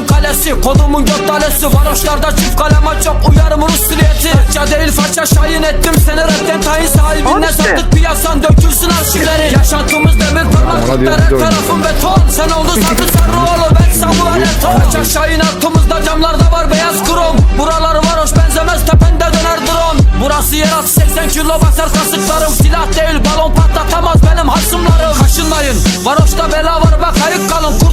Şehrin kalesi Kodumun göt talesi Varoşlarda çift kaleme çok uyarım Rus siliyeti Faça değil faça şahin ettim Seni rapten tayin sahibine işte. sattık piyasan Dökülsün arşivleri. Yaşantımız demir parmaklıklar Her tarafın beton Sen oldun sapı sarıoğlu Ben samu alet Faça şahin altımızda camlarda var beyaz krom. Buraları varoş benzemez tepende döner drone Burası yeraltı 80 kilo basar kasıklarım. Silah değil balon patlatamaz benim hasımlarım. Kaşınmayın varoşta bela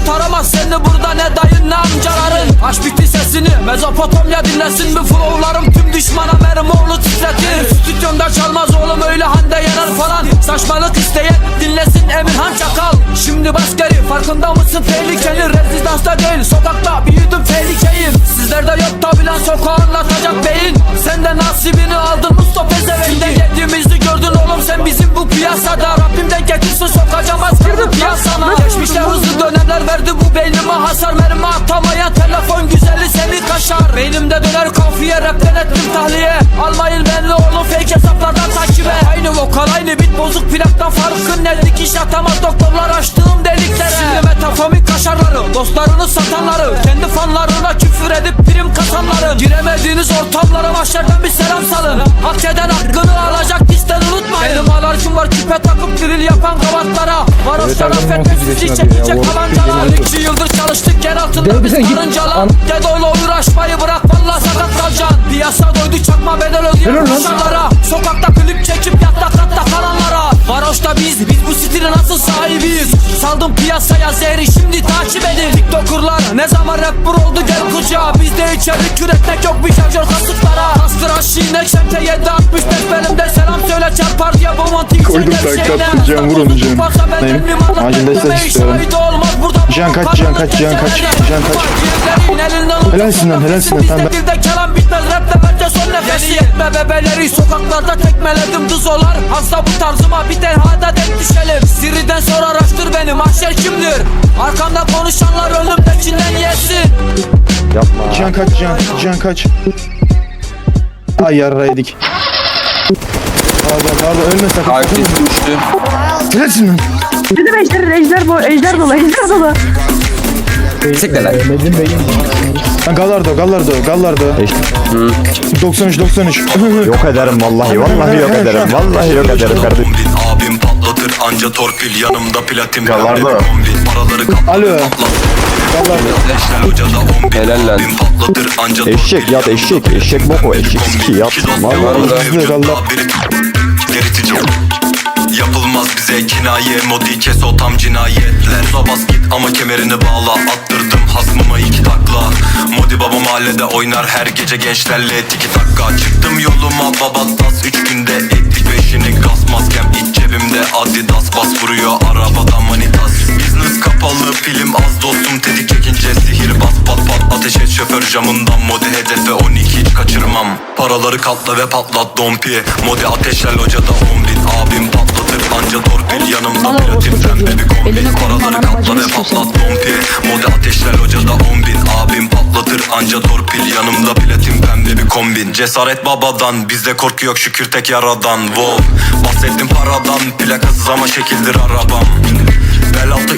Kurtaramaz seni burada ne dayın ne amcaların Aç bitti sesini Mezopotamya dinlesin mi flowlarım. Tüm düşmana merim oğlu titretir. Stüdyomda çalmaz oğlum öyle hande yanar falan. Saçmalık isteyen dinlesin Emirhan Çakal. Şimdi baskeri farkında mısın? Tehlikeli Rezidansta değil. Sokakta büyüdüm tehlikeyim. Sizlerde yok da bilen sokağı anlatacak beyin. Sen de nasibini aldın telefon güzeli seni kaşar. Beynimde döner kafiye rapten ettim tahliye. Almayın benli oğlum fake hesaplardan takibe. Aynı vokal aynı bit bozuk plaktan farkın ne? Dikiş atamaz doktorlar açtığım deliklere. Şimdi metafomik kaşarları dostlarını satanları. Kendi fanlarına küfür edip prim kasanları. Giremediğiniz ortamlara mahşerden bir selam salın. Hak eden hakkını alacak bizden unutmayın. Benim alarjım var küpe takıp grill yapan kavatlara Fethetsizliği 18 yaşına çekecek bu tabancalar. İki yıldır çalıştık yer altında biz karıncalar. Dedoyla uğraşmayı bırak valla sakat kalacaksın Piyasa doydu çakma bedel ödeyen kuşalara Sokakta klip çekip yatta katta kalanlara. Varoşta biz, biz bu stilin nasıl sahibiyiz. Saldım piyasaya zehri şimdi takip edin. Tiktokerlar ne zaman rapper oldu gel kucağa. Bizde içerik üretmek yok bir şarjör kasıtlara Kaskır aşiğine şemte 7 60 belimde selam söyle çarpar Koydum kanka, Cihan vur onu Cihan. Neyim? Acil destek istiyorum. Cihan kaç, Cihan kaç, Cihan kaç, Cihan kaç. Helalsin lan, helalsin lan, tamam. Nefesi Yetme. Bebeleri sokaklarda tekmeledim dızolar Hasta bu tarzıma bir tenhada denk düşelim. Siri'den sonra araştır beni mahşer kimdir? Arkamda konuşanlar önümdekinden yesin. Cihan kaç Cihan, Cihan kaç. Ay yarra Pardon pardon ölme sakın. Sesi uçtu. Helalsin lan. Bizim ejder, ejder bu, ejder dolu, ejder dolu. Sikleler. Medim Bey'in Ha, Gallardo Gallardo Gallardo. 93 93. Yok ederim vallahi vallahi yok ederim vallahi yok ederim kardeşim. Abim patlatır anca torpil yanımda platin kaplar Alo. Leşler hocada 10 bin Helal lan. abim patlatır anca Eşek yat eşek eşek boku eşek siki yat. Vallahi Vallahi Allah. Yapılmaz bize kinaye Modi kes o tam cinayetler Uza bas git ama kemerini bağla. Attırdım hasmıma iki takla. Modi baba mahallede oynar her gece gençlerle. Tiki takka Çıktım yoluma. Baba tas Üç günde ettik peşini. Gaz maskem iç cebimde. Adidas bas vuruyor arabadan manitas. Business kapalı film az dostum. Tetik çekince sihir bas pat pat. Ateş et şoför camından. Modi hedefe 12 hiç kaçırmam. Paraları katla ve patlat dompi Modi ateşler locada 10 bin Abim patlatır anca torpil. Yanımda platin pembe bir kombi. Paraları katla ve patlat dompi Modi ateşler locada 10 bin. Abim patlatır anca torpil. Yanımda platin pembe bir kombin. Cesaret babadan bizde korku yok şükür tek yaradan. Wow. Bahsettim paradan plakasız ama şekildir arabam. Bel altı